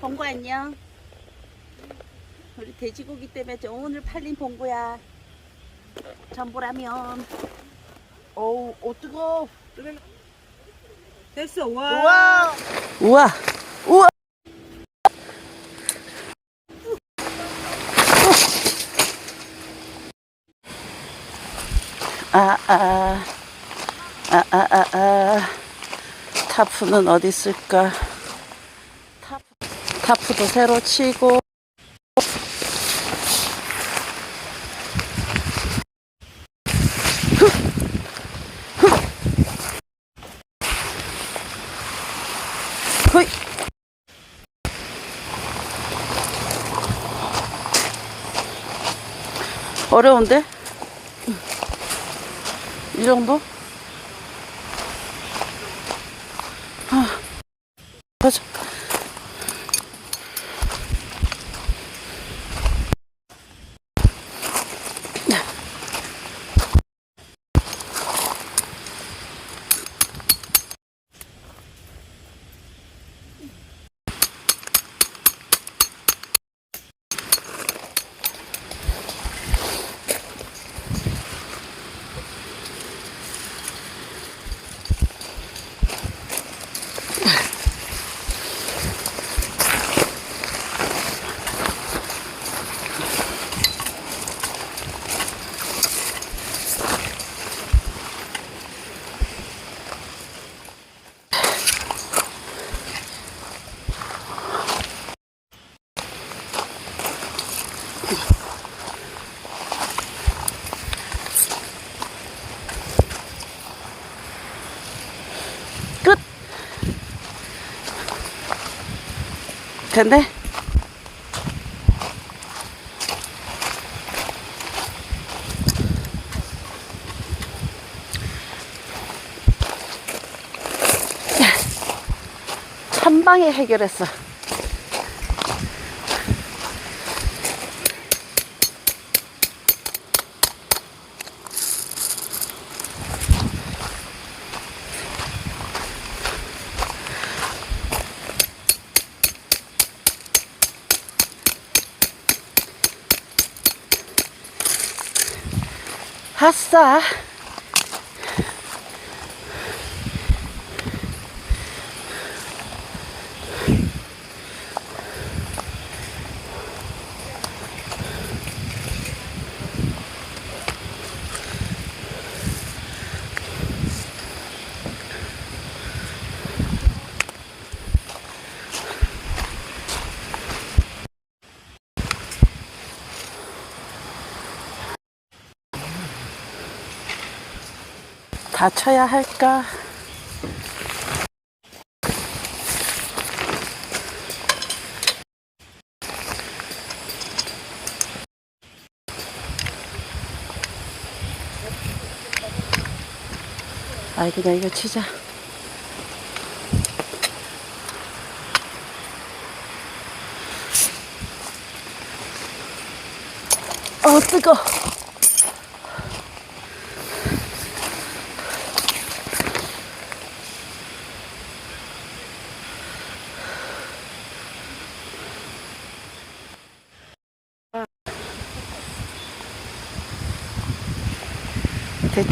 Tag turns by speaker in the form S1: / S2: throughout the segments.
S1: 봉구 안녕. 우리 돼지고기 때문에 저 오늘 팔린 봉구야. 전보라면. 어우, 오 뜨거.
S2: 됐어 와.
S1: 우와. 우와. 우와. 아, 아, 아, 아, 아, 아. 타프는 어디 있을까? 타프, 타프도 새로 치고. 어려운데? 이 정도? 됐네? 한방에 해결했어. 아싸. 다 쳐야 할까? 아이 그냥 이거 치자. 어 뜨거.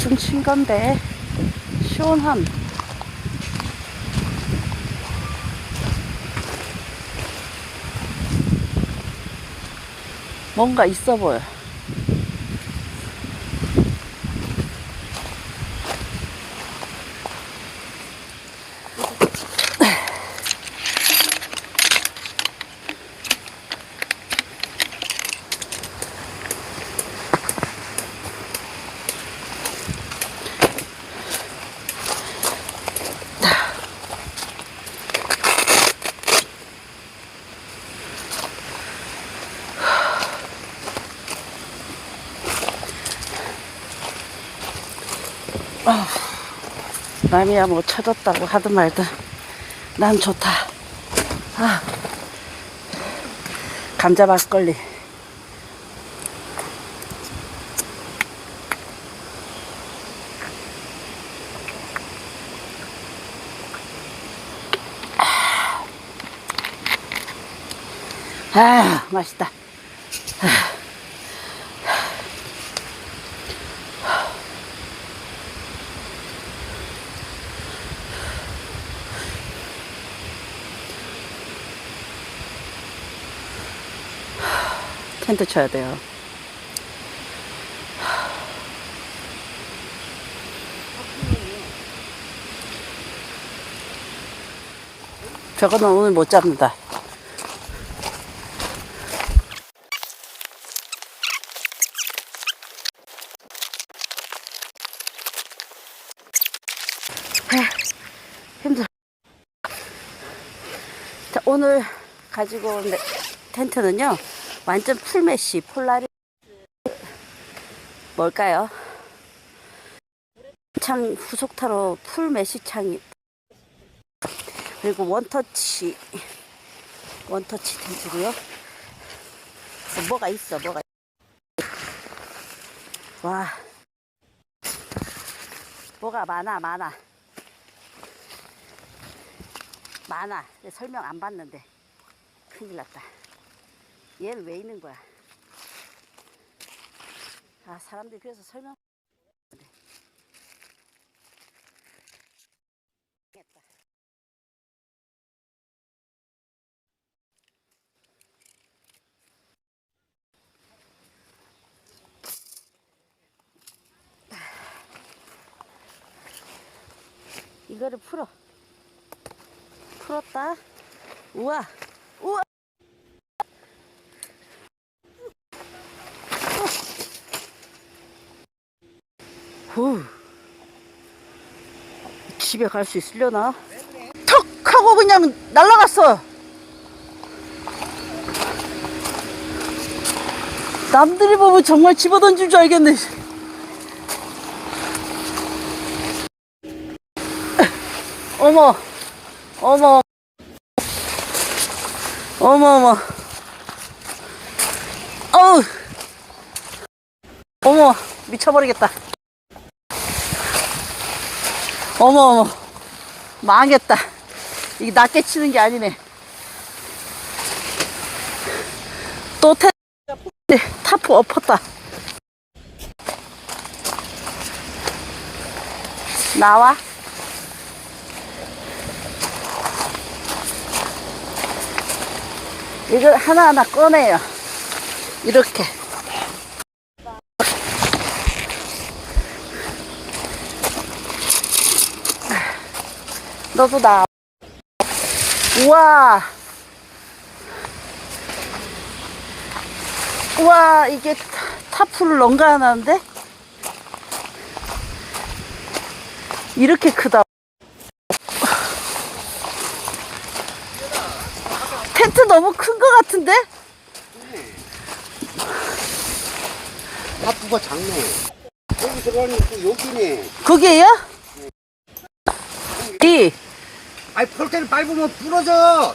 S1: 대충 친 건데 시원함. 뭔가 있어 보여. 남이야 뭐 쳐졌다고 하든 말든 난 좋다. 아, 감자 막걸리. 아, 맛있다. 텐트 쳐야 돼요. 저거는 오늘 못 잡는다. 자, 오늘 가지고 온 네- 텐트는요, 완전 풀메시, 폴라리. 뭘까요? 창 후속타로 풀메시 창이. 그리고 원터치. 원터치 텐트고요. 뭐가 있어, 뭐가. 와. 뭐가 많아, 많아. 많아. 설명 안 받는데. 큰일 났다. 얘는 왜 있는 거야? 아, 사람들이 그래서 설명. 겠다. 이거를 풀어. 풀었다. 우와. 우와. 후. 집에 갈 수 있으려나? 턱 하고 그냥 날라갔어. 남들이 보면 정말 집어던질 줄 알겠네. 어머, 어머, 어머, 어머. 어우, 어머, 미쳐버리겠다. 어머, 어머, 망했다. 이게 낮게 치는 게 아니네. 또 태, 네, 타프 엎었다. 나와. 이걸 하나하나 꺼내요. 이렇게. 너도 나. 우와. 우와, 이게 타- 타프를 넘가하는데? 이렇게 크다. 텐트 너무 큰 것 같은데?
S2: 하프가 작네. 여기 들어가니까 여기네.
S1: 거기에요? 이,
S2: 아이, 폴대를 밟으면 부러져.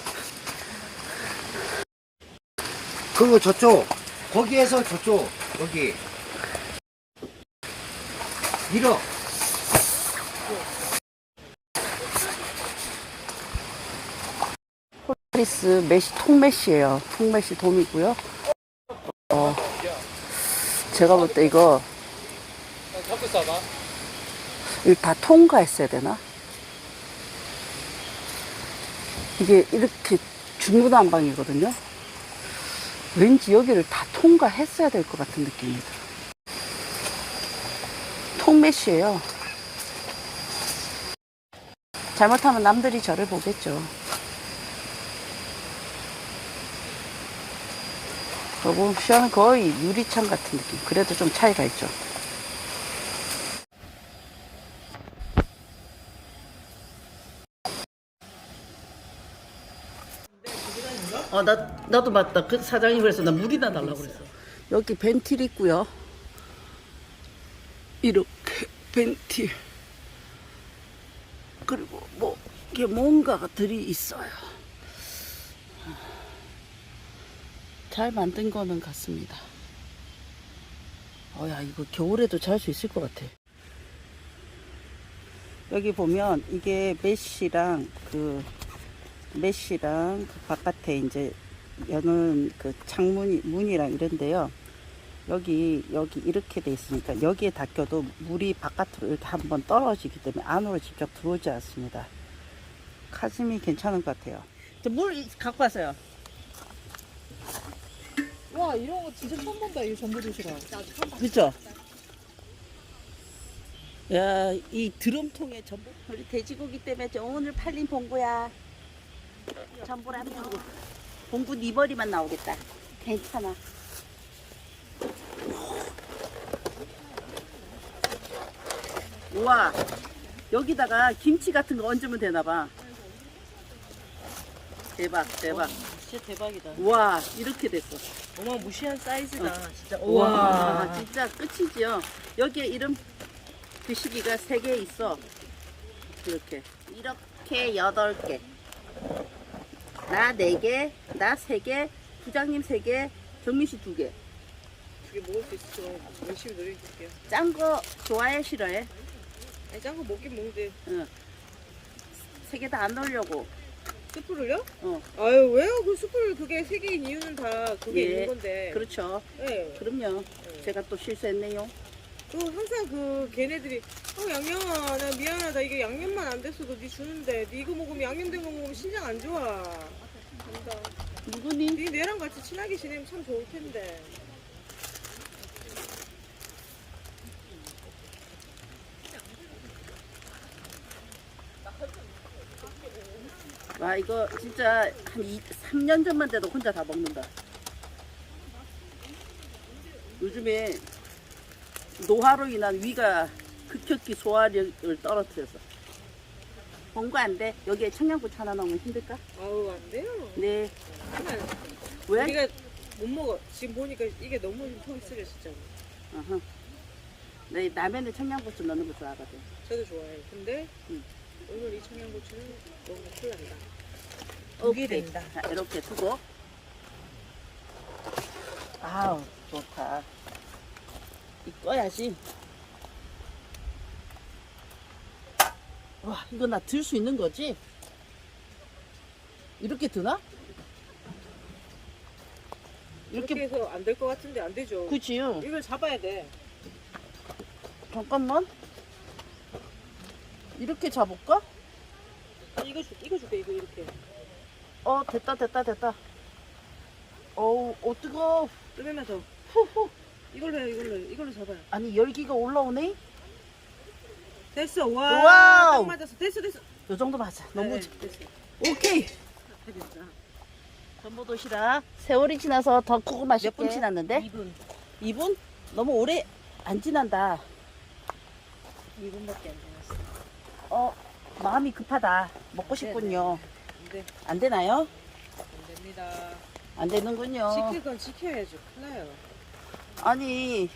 S2: 그거 저쪽. 거기에서 저쪽. 여기. 밀어.
S1: 폴리스 메시, 통메시예요. 통메시 돔이고요. 어, 제가 볼 때 이거 이거 다 통과했어야 되나? 이게 이렇게 중구난방이거든요. 왠지 여기를 다 통과했어야 될 것 같은 느낌이 들어. 통메시예요. 잘못하면 남들이 저를 보겠죠. 그거 보면 거의 유리창 같은 느낌. 그래도 좀 차이가 있죠. 어, 나, 나도 맞다. 그 사장이 그래서 나 물이나 달라고 그랬어. 여기 벤틸 있고요. 이렇게 벤틸. 그리고 뭐, 이게 뭔가가 들이 있어요. 잘 만든 거는 같습니다. 어야 이거 겨울에도 잘 수 있을 것 같아. 여기 보면 이게 메쉬랑 그 메쉬랑 그 바깥에 이제 여는 그 창문이 문이랑 이런데요. 여기 여기 이렇게 돼 있으니까 여기에 닦여도 물이 바깥으로 이렇게 한번 떨어지기 때문에 안으로 직접 들어오지 않습니다. 카즘이 괜찮은 것 같아요. 물 갖고 왔어요.
S3: 와 이런 거 진짜 처음 본다 이 전부 도시락.
S1: 그죠? 야, 이 드럼통에 전부 우리 돼지고기 때문에 저 오늘 팔린 봉구야. 전부라 봉구. 봉구 네 머리만 나오겠다. 괜찮아. 우와, 여기다가 김치 같은 거 얹으면 되나 봐. 대박, 대박.
S3: 진짜 대박이다.
S1: 우와, 이렇게 됐어.
S3: 어마 무시한 사이즈다. 진짜.
S1: 와, 진짜 끝이지요. 여기에 이름 드시기가 세 개 있어. 이렇게. 이렇게 여덟 개. 나네 개, 나세 개, 부장님 세 개, 정민 씨두 개.
S3: 두개 먹을 수 있어. 열심히 노력해볼게요.
S1: 짠 거 좋아해, 싫어해?
S3: 아니 짠거 먹긴 먹는데
S1: 세개다 안 넣으려고.
S3: 스프를요?
S1: 어.
S3: 아유 왜요? 그 스프를 그게 세 개인 이유는 다 그게
S1: 예,
S3: 있는 건데.
S1: 그렇죠.
S3: 네.
S1: 그럼요.
S3: 네.
S1: 제가 또 실수했네요.
S3: 또 항상 그 걔네들이 어 양념아 나 미안하다 이게 양념만 안 됐어도 니 주는데 니 이거 먹으면 양념된 거 먹으면 신장 안 좋아. 간다.
S1: 누구니?
S3: 니 내랑 같이 친하게 지내면 참 좋을 텐데.
S1: 와, 이거 진짜 한 2, 3년 전만 돼도 혼자 다 먹는다. 요즘에 노화로 인한 위가 급격히 소화력을 떨어뜨려서. 본거 안 돼. 여기에 청양고추 하나 넣으면 힘들까?
S3: 아우 안 돼요.
S1: 네. 왜?
S3: 우리가 못 먹어. 지금 보니까 이게 너무 쓰려 진짜.
S1: 어허. 네, 라면에 청양고추 넣는 거 좋아하거든.
S3: 저도 좋아해요. 근데
S1: 음.
S3: 오늘 이 청양고추는 너무 큰일 난다.
S1: 오케이.
S3: 된다.
S1: 자, 이렇게 두고. 아우, 좋다. 이꺼야지. 와, 이거 나 들 수 있는 거지? 이렇게 드나?
S3: 이렇게,
S1: 이렇게,
S3: 해서 안 될 것 같은데 안 되죠.
S1: 그치요?
S3: 이걸 잡아야 돼.
S1: 잠깐만. 이렇게 잡을까?
S3: 아니 이거 줄 이거 줄게 이거 이렇게.
S1: 어, 됐다, 됐다, 됐다. 어우, 어, 뜨거
S3: 뜨면서
S1: 후후.
S3: 이걸로 해 이걸로 해. 이걸로 잡아요.
S1: 아니, 열기가 올라오네?
S3: 됐어. 와.
S1: 와우.
S3: 딱 맞았어. 됐어 됐어.
S1: 요 정도 맞아. 너무
S3: 네,
S1: 자-
S3: 됐어.
S1: 오케이. 전부 도시락. 세월이 지나서 더 크고 맛있게. 몇 분 지났는데?
S3: 2분.
S1: 2분? 너무 오래 안 지난다.
S3: 2분밖에 안 지났어.
S1: 어, 마음이 급하다. 먹고 싶군요.
S3: 네.
S1: 안 되나요?
S3: 안 됩니다.
S1: 안 되는군요.
S3: 지킬 건 지켜야죠. 큰일 나요.
S1: 아니,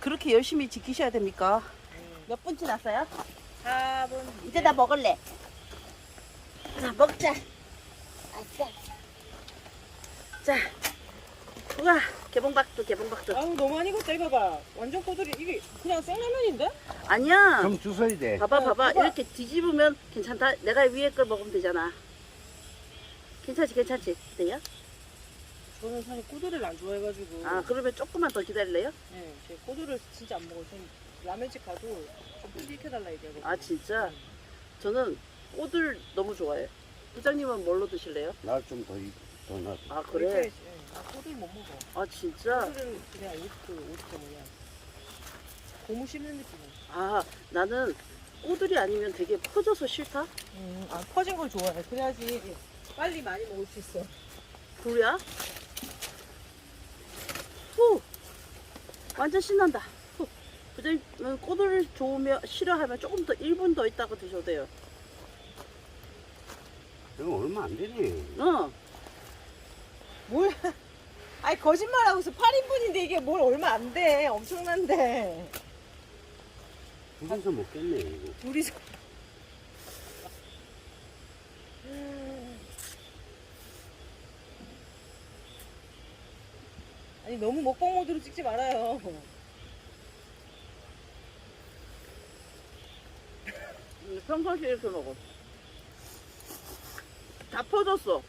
S1: 그렇게 열심히 지키셔야 됩니까?
S3: 음.
S1: 몇분 지났어요?
S3: 4분.
S1: 이제 나 먹을래. 자, 먹자. 아싸. 자, 우와, 개봉박도, 개봉박도.
S3: 아우 너무 많이 익었다 이거 봐. 완전 꼬들이 이게 그냥 생라면인데?
S1: 아니야.
S2: 좀 주셔야 돼.
S1: 봐봐,
S3: 어,
S1: 봐봐.
S3: 봐봐.
S1: 이렇게 뒤집으면 괜찮다. 내가 위에 걸 먹으면 되잖아. 괜찮지, 괜찮지? 돼요?
S3: 저는 사실 꼬들을 안 좋아해가지고.
S1: 아, 그러면 조금만 더 기다릴래요?
S3: 네, 제 꼬들을 진짜 안 먹어요. 저는 라면집 가도 좀 시켜달라 얘기하거든요.
S1: 아, 진짜? 저는 꼬들 너무 좋아해요. 부장님은 뭘로 드실래요?
S2: 날 좀더 놔.
S1: 아,
S3: 그래?
S1: 그래?
S3: 네, 나 꼬들 못 먹어.
S1: 아, 진짜?
S3: 꼬들은 그냥 옷, 그, 옷도 뭐야. 고무 씹는 느낌이야.
S1: 아, 나는 꼬들이 아니면 되게 퍼져서 싫다?
S3: 음, 아, 퍼진 걸 좋아해. 그래야지 빨리 많이 먹을 수 있어.
S1: 그래야? 후! 완전 신난다. 후. 부장님, 꼬들 좋으면, 싫어하면 조금 더 1분 더 있다가 드셔도 돼요.
S2: 이거 얼마 안 되네.
S1: 어.
S3: 뭘. 아니, 거짓말하고 있어. 8인분인데 이게 뭘 얼마 안 돼. 엄청난데.
S2: 둘이서 먹겠네. 이거.
S3: 둘이서. 아니, 너무 먹방 모드로 찍지 말아요.
S1: 평상시에 이렇게 먹어. 다 퍼졌어.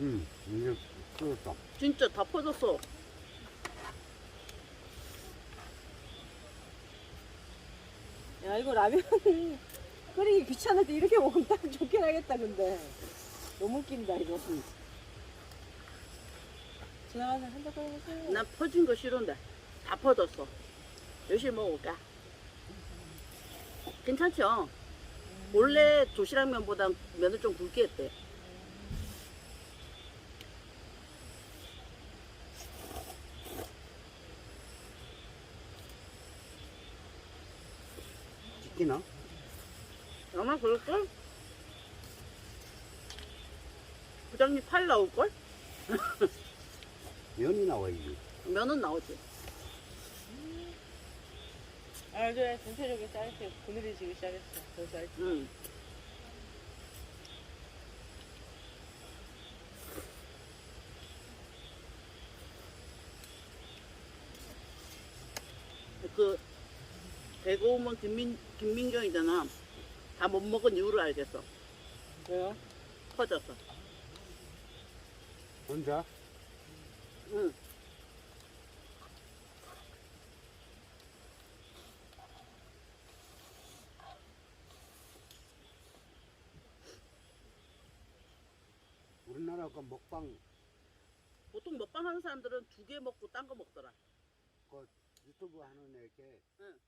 S2: 응, 이제 끓었다.
S1: 진짜 다 퍼졌어.
S3: 야 이거 라면 끓이기 귀찮을 때 이렇게 먹으면 딱 좋긴 하겠다 근데 너무 웃긴다 이거 지나가는 한잔 꺼내세요
S1: 난 퍼진 거 싫은데 다 퍼졌어. 열심히 먹어볼까? 괜찮죠? 원래 도시락 면보다 면을 좀 굵게 했대.
S2: 찍기나?
S1: 아마 그럴걸? 부장님 팔 나올걸?
S2: 면이 나와야지.
S1: 면은 나오지.
S3: 아 그래 전체적으로 짜릿해 그늘이 지기 시작했어 더 짜릿해
S1: 응. 그 대구 오면 김민 김민경이잖아. 다 못 먹은 이유를 알겠어.
S3: 왜요?
S1: 퍼졌어.
S2: 혼자?
S1: 응.
S2: 우리나라 그 먹방
S1: 보통 먹방 하는 사람들은 두 개 먹고 딴 거 먹더라.
S2: 그 유튜브 하는 애게
S1: 응.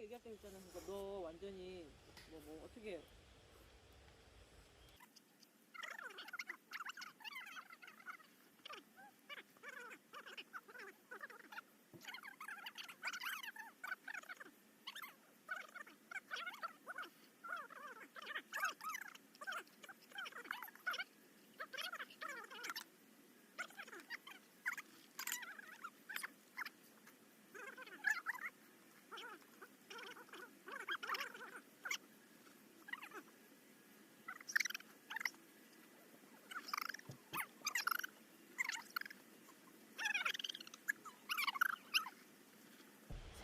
S3: 얘기할 때 있잖아 그거 너 완전히 뭐 뭐 어떻게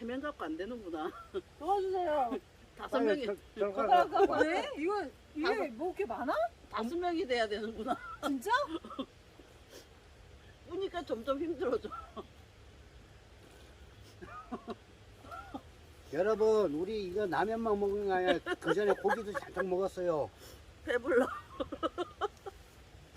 S1: 세명 갖고 안 되는구나.
S3: 도와주세요
S1: 다섯 명이
S3: 아까 왜? 이거 이게 뭐 이렇게 많아?
S1: 다섯 명이 돼야 되는구나.
S3: 진짜?
S1: 보니까 점점 힘들어져.
S2: 여러분 우리 이거 라면만 먹은 거 아니야 그 전에 고기도 잠깐 먹었어요
S1: 배불러.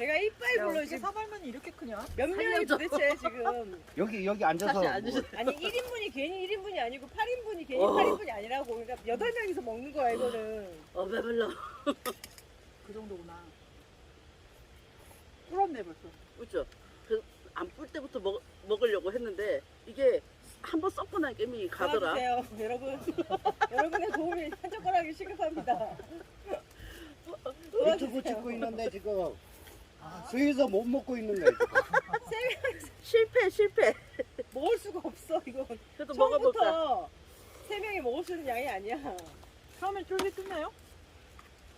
S3: 내가 이빨 불러 지금
S4: 사발면이 이렇게 크냐?
S3: 몇 명이. 도대체 지금
S2: 여기 여기 앉아서
S1: 다시 앉으셔.
S3: 아니 1인분이 괜히 1인분이 아니고 8인분이 괜히
S1: 어.
S3: 8인분이 아니라고 그러니까 8명이서 먹는 거야 이거는
S1: 어 배불러.
S4: 그 정도구나. 불었네 벌써.
S1: 그죠? 그안 불 때부터 먹, 먹으려고 했는데 이게 한번 썩고 나니까 이미 가더라.
S3: 도와주세요 여러분 여러분의 도움이 한 젓가락이 시급합니다
S2: 유튜브
S3: 도와주세요
S2: 찍고 있는데 지금 수에서 못 먹고 있는 거야 지금.
S1: 실패 실패.
S3: 먹을 수가 없어 이건
S1: 그래도 먹어볼까?
S3: 처음부터 세 명이 먹을 수 있는 양이 아니야
S4: 처음엔 쫄깃 끝나요?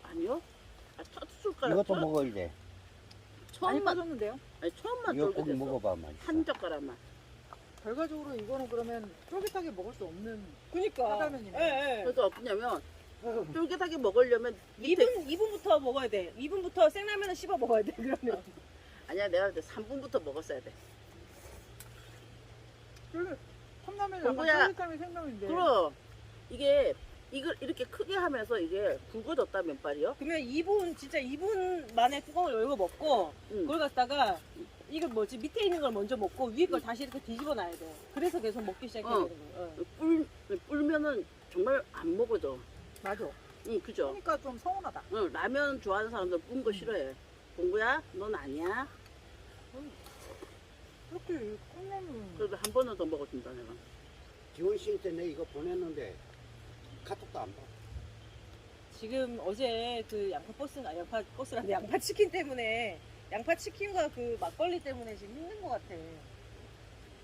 S1: 아니요. 아, 첫 숟가락.
S2: 이것도 먹어야 돼
S4: 많이
S1: 처음만
S4: 빠졌는데요?
S1: 아니 처음만
S2: 이거 꼭
S1: 쫄깃했어.
S2: 먹어봐 맛있어
S1: 한 젓가락만.
S4: 결과적으로 이거는 그러면 쫄깃하게 먹을 수 없는
S3: 그니까. 예, 예.
S1: 그래서 어떠냐면 쫄깃하게 먹으려면 밑에
S3: 2분, 2분부터 먹어야 돼 2분부터 생라면을 씹어 먹어야 돼 그러면
S1: 아니야 내가 그때 3분부터 먹었어야 돼.
S4: 쫄깃. 컵라면이
S1: 공부야.
S4: 약간 쫄깃함이 생명인데.
S1: 그럼 이게 이걸 이렇게 크게 하면서 이게 굵어졌다 면발이요.
S3: 그러면 2분 진짜 2분 만에 뚜껑을 열고 먹고
S1: 응.
S3: 그걸 갖다가 이거 뭐지 밑에 있는 걸 먼저 먹고 위에 걸 다시 이렇게 뒤집어 놔야 돼 그래서 계속 먹기 시작해야
S1: 어.
S3: 되는 거야 어.
S1: 뿔 뿔면은 정말 안 먹어져.
S4: 맞아.
S1: 응 그죠.
S4: 그러니까 좀 서운하다.
S1: 응 라면 좋아하는 사람들 뿐거 싫어해. 공구야 넌 아니야.
S4: 그렇게 컵라면.
S1: 그래도 한 번은 더 먹어준다 내가.
S2: 지원 씨한테 내 이거 보냈는데 카톡도 안 봐.
S3: 지금 어제 그 양파 버스가 양파 버스라 양파 치킨 때문에 양파 치킨과 그 막걸리 때문에 지금 힘든 것 같아.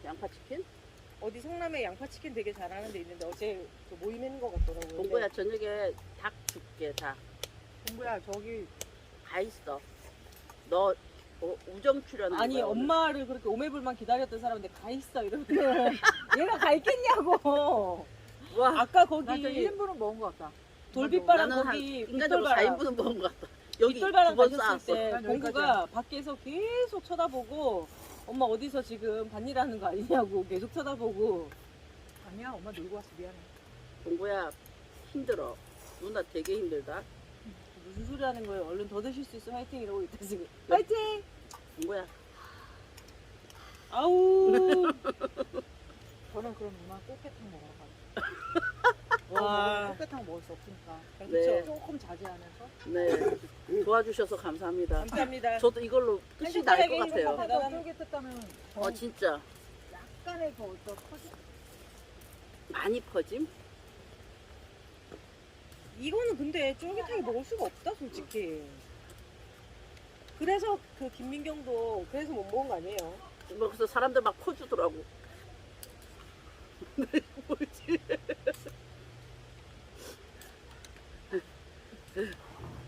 S1: 양파 치킨?
S3: 어디 성남에 양파 치킨 되게 잘하는 데 있는데 어제 그 모임인 것 같더라고요.
S1: 공부야 저녁에 닭 줄게 닭.
S4: 공부야 저기
S1: 다 있어. 너 어, 우정 출연하는
S3: 아니
S1: 거야, 오늘.
S3: 엄마를 그렇게 오매불만 기다렸던 사람인데 가 있어 이러면 얘가 가 있겠냐고.
S1: 와
S3: 아까 거기
S4: 나저 1인분은 먹은 것 같다.
S1: 나는 한
S3: 거기
S1: 인간적으로
S3: 윗돌바람
S1: 4인분은 먹은 것 같다. 여기
S3: 윗돌바람
S1: 두번 쌓았어.
S4: 때난
S3: 공구가 밖에서 계속 쳐다보고 엄마 어디서 지금 반일하는 거 아니냐고 계속 쳐다보고
S4: 아니야 엄마 놀고 왔어 미안해.
S1: 공부야 힘들어. 누나 되게 힘들다.
S3: 무슨 소리 하는 거예요? 얼른 더 드실 수 있어 화이팅 이러고 있다 지금 화이팅!
S1: 공부야
S3: 아우
S4: 저는 그럼 누나 꽃게탕 먹으러 가자.
S3: 와
S4: 꽃게탕 먹을 수 없으니까.
S1: 네.
S4: 조금 자제하면서.
S1: 네 도와주셔서 감사합니다.
S3: 감사합니다
S1: 저도 이걸로 끝이 날 것 같아요.
S4: 쫄깃했다면
S1: 어 진짜
S4: 약간의 더 어떤 커지.
S1: 많이 퍼짐?
S3: 이거는 근데 쫄깃하게 먹을 수가 없다 솔직히 그래서 그 김민경도 그래서 못 먹은 거 아니에요
S1: 뭐 그래서 사람들 막 퍼주더라고. 네, 뭐지?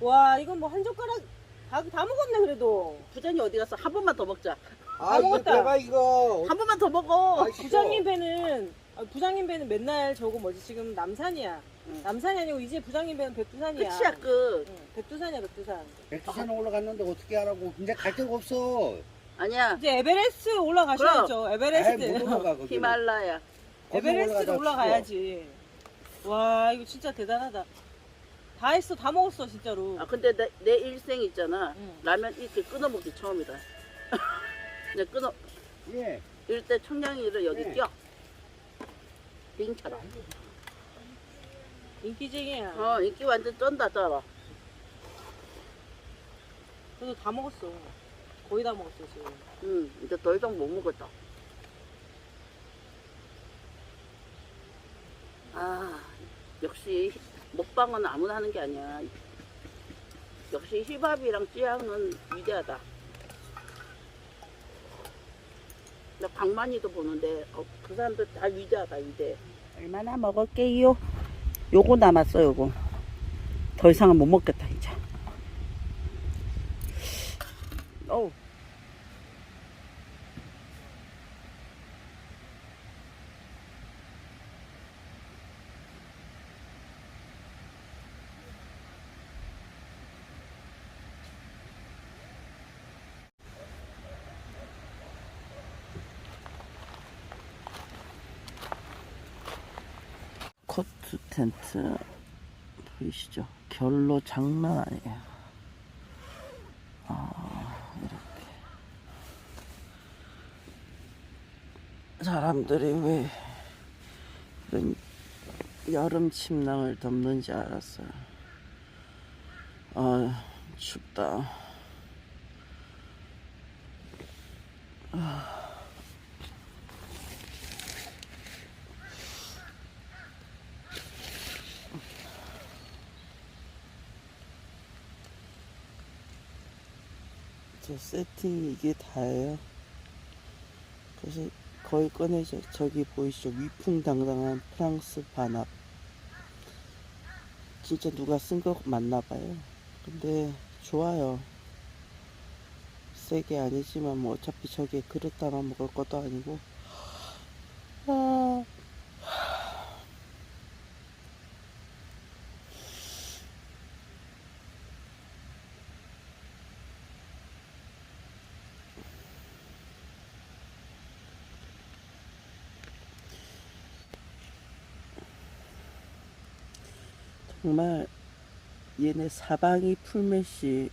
S3: 와 이건 뭐 한 젓가락 다, 다 먹었네 그래도
S1: 부장님 어디 갔어? 한 번만 더 먹자.
S2: 아 이거
S3: 먹었다.
S2: 내가 이거
S1: 한 번만 더 먹어.
S2: 아.
S3: 부장님 배는 아, 부장님 배는 맨날 저거 뭐지 지금 남산이야
S1: 응.
S3: 남산이 아니고 이제 부장님 배는 백두산이야
S1: 끝이야 끝.
S3: 응, 백두산이야 백두산
S2: 백두산 올라갔는데 어떻게 하라고 이제 갈 데가 없어
S1: 아니야
S3: 이제 에베레스트 올라가셔야죠 에베레스트
S2: 에이, 못 올라가 거기
S1: 히말라야.
S3: 에베레스트 올라가야지 와 이거 진짜 대단하다 다 했어 다 먹었어 진짜로
S1: 아 근데 내, 내 일생 있잖아.
S3: 응.
S1: 라면 이렇게 끊어 먹기 처음이다. 이제 끊어
S2: 예
S1: 이럴 때 청량이를 여기
S2: 네.
S1: 껴. 빙처럼.
S3: 인기쟁이야
S1: 어 인기 완전 쩐다 쩔어.
S3: 저도 다 먹었어 거의 다 먹었어 지금
S1: 응 이제 더 이상 못 먹었다. 아 역시 먹방은 아무나 하는 게 아니야. 역시 힙합이랑 찌양은 위대하다. 나 강만이도 보는데 어, 그 사람들 다 위대하다 위대. 얼마나 먹을게요? 요거 남았어 요거. 더 이상은 못 먹겠다 이제. 어우. 텐트 보이시죠? 결로 장난 아니에요. 아, 이렇게. 사람들이 왜 이런 여름 침낭을 덮는지 알았어요. 아, 춥다. 세팅 이게 다예요. 그래서 거의 꺼내죠. 저기 보이시죠? 위풍당당한 프랑스 반합. 진짜 누가 쓴 거 맞나 봐요. 근데 좋아요. 세게 아니지만 뭐 어차피 저게 그릇 담아 먹을 것도 아니고. 정말 얘네 사방이 풀메시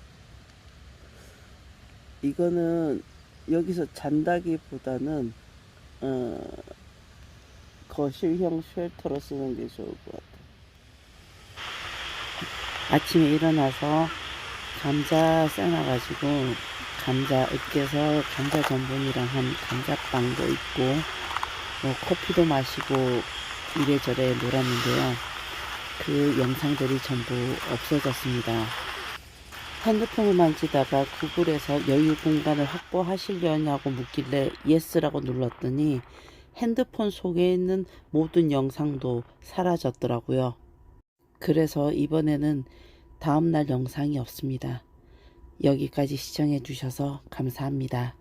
S1: 이거는 여기서 잔다기보다는 어, 거실형 쉘터로 쓰는 게 좋을 것 같아요. 아침에 일어나서 감자 삶아가지고 감자 으깨서 감자 전분이랑 한 감자빵도 있고 뭐 커피도 마시고 이래저래 놀았는데요. 그 영상들이 전부 없어졌습니다. 핸드폰을 만지다가 구글에서 여유 공간을 확보하시려냐고 묻길래 예스라고 눌렀더니 핸드폰 속에 있는 모든 영상도 사라졌더라고요. 그래서 이번에는 다음날 영상이 없습니다. 여기까지 시청해 주셔서 감사합니다.